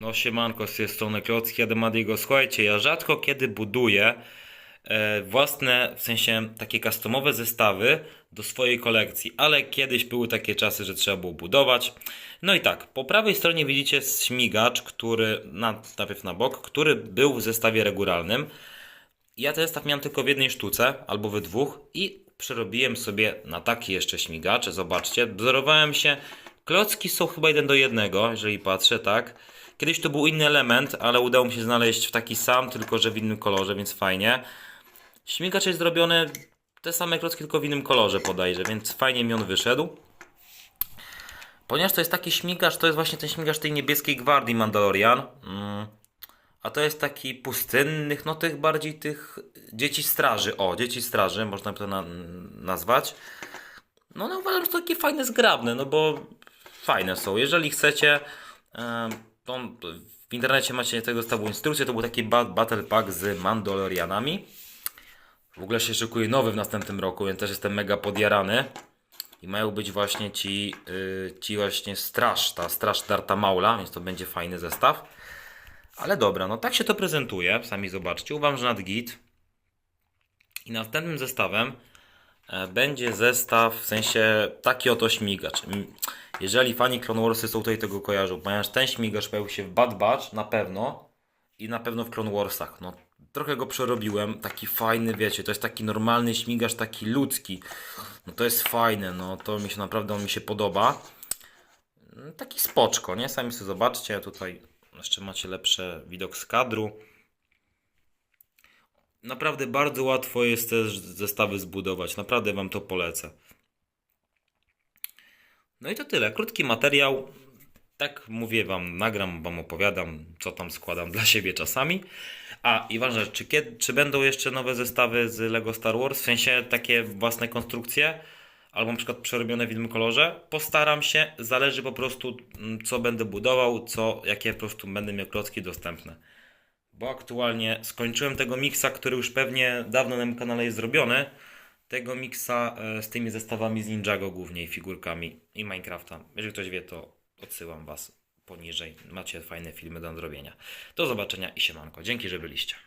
No siemanko, z tej strony Klocki Ademadiego. Słuchajcie, ja rzadko kiedy buduję e, własne, w sensie takie customowe zestawy do swojej kolekcji, ale kiedyś były takie czasy, że trzeba było budować. No i tak, po prawej stronie widzicie śmigacz, który, na, najpierw na bok, który był w zestawie regularnym. Ja ten zestaw miałem tylko w jednej sztuce, albo we dwóch i przerobiłem sobie na taki jeszcze śmigacz. Zobaczcie, wzorowałem się. Klocki są chyba jeden do jednego, jeżeli patrzę, tak. Kiedyś to był inny element, ale udało mi się znaleźć w taki sam, tylko że w innym kolorze, więc fajnie. Śmigacz jest zrobiony te same klocki, tylko w innym kolorze podajże, więc fajnie mi on wyszedł. Ponieważ to jest taki śmigacz, to jest właśnie ten śmigacz tej niebieskiej gwardii Mandalorian. Mm. A to jest taki pustynnych, no tych bardziej tych dzieci straży. O, dzieci straży, można by to na, nazwać. No, no uważam, że to takie fajne, zgrabne, no bo fajne są. Jeżeli chcecie, to w internecie macie tego zestawu instrukcję, to był taki ba- battle pack z Mandalorianami. W ogóle się szykuje nowy w następnym roku, więc też jestem mega podjarany. I mają być właśnie ci, y, ci właśnie straż, ta straż Darta Maula, więc to będzie fajny zestaw. Ale dobra, no tak się to prezentuje, sami zobaczcie. Uważam, że nad git. I następnym zestawem e, będzie zestaw, w sensie taki oto śmigacz. Jeżeli fani Clone Warsy są tutaj tego kojarzą, ponieważ ten śmigacz pojawił się w Bad Batch na pewno i na pewno w Clone Warsach. No, trochę go przerobiłem, taki fajny, wiecie, to jest taki normalny śmigacz, taki ludzki. No to jest fajne, no to mi się naprawdę on mi się podoba. Taki spoczko, nie? Sami sobie zobaczcie, tutaj jeszcze macie lepszy widok z kadru. Naprawdę bardzo łatwo jest też zestawy zbudować, naprawdę Wam to polecę. No i to tyle, krótki materiał. Tak mówię Wam, nagram, Wam opowiadam, co tam składam dla siebie czasami. A i ważna rzecz, czy, kiedy, czy będą jeszcze nowe zestawy z Lego Star Wars, w sensie takie własne konstrukcje? albo na przykład przerobione w innym kolorze. Postaram się, zależy po prostu mm, co będę budował, co, jakie po prostu będę miał klocki dostępne. Bo aktualnie skończyłem tego miksa, który już pewnie dawno na moim kanale jest zrobiony. Tego miksa e, z tymi zestawami z Ninjago głównie i figurkami i Minecrafta. Jeżeli ktoś wie, to odsyłam Was poniżej. Macie fajne filmy do nadrobienia. Do zobaczenia i siemanko. Dzięki, że byliście.